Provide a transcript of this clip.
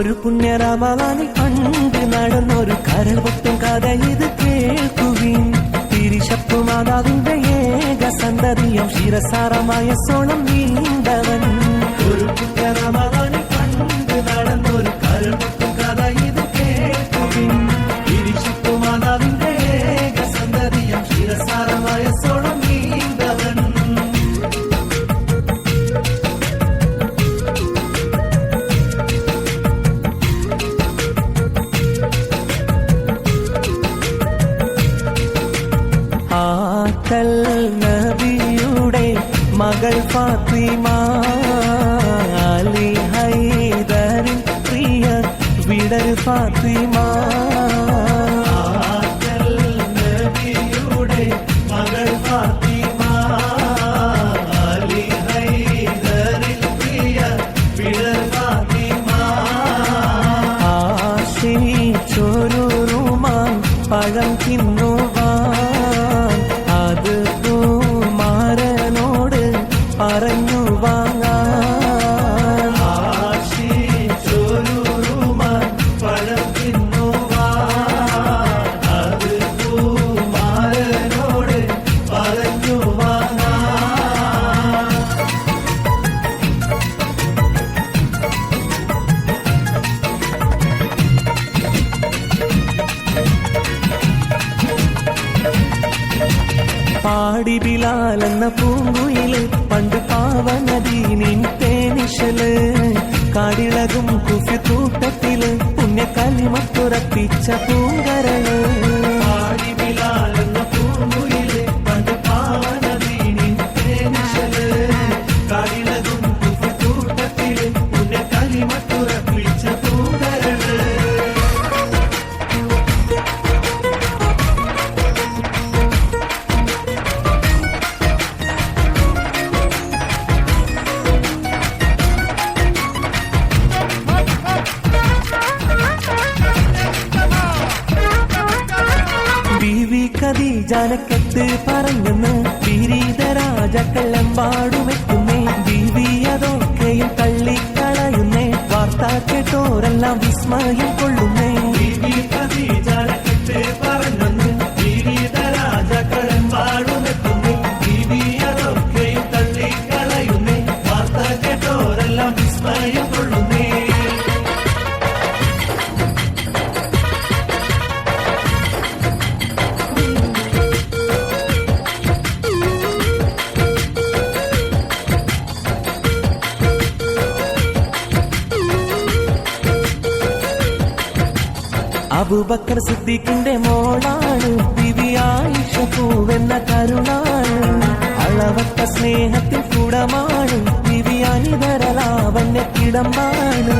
ஒரு புண்ணிய ராமவானை கண்டு நடந்தொரு கரல் மட்டும் கதை இது கேள்குவின் திரிசப்பு மாதாவின் ஏக சந்ததியம் சிரசாரமாய சோழம் நீந்தவன் ஒரு புண்ணிய മകൾ നബിയുടെ മകൾ ഫാത്തിമ അലി പ്രിയ വിടർ ഫാത്തിമ. പഴം തിന്നുവാൻ പറഞ്ഞു വാങ്ങാൻ. പാടി ബിലാൽ എന്ന പൂങ്കുയിൽ പണ്ട് തേനിശൽ കാടിളകും കുഫി തൂട്ടത്തിൽ പുണ്യ കലിമത്തുറപ്പിച്ച പൂങ്കരൾ. ഖദീജാനക്കത്ത് പറഞ്ഞെന്ന് വിരീത രാജാക്കളെമ്പാടുമെത്തുന്നേ ബീവി അതൊക്കെയും തള്ളിക്കളയുന്നേ. വാർത്താ കേട്ടോരെല്ലാം വിസ്മയം കൊള്ളുന്നേ അബൂബക്കർ സിദ്ദീഖിന്റെ മോളാണ് ദിവി ആയിഷ പൂവെന്ന കരുണാണ്. അളവത്ത സ്നേഹത്തിൽ കുടമാണ് ദിവി അനിതരലാവണ്യ കിടമ്പാണ്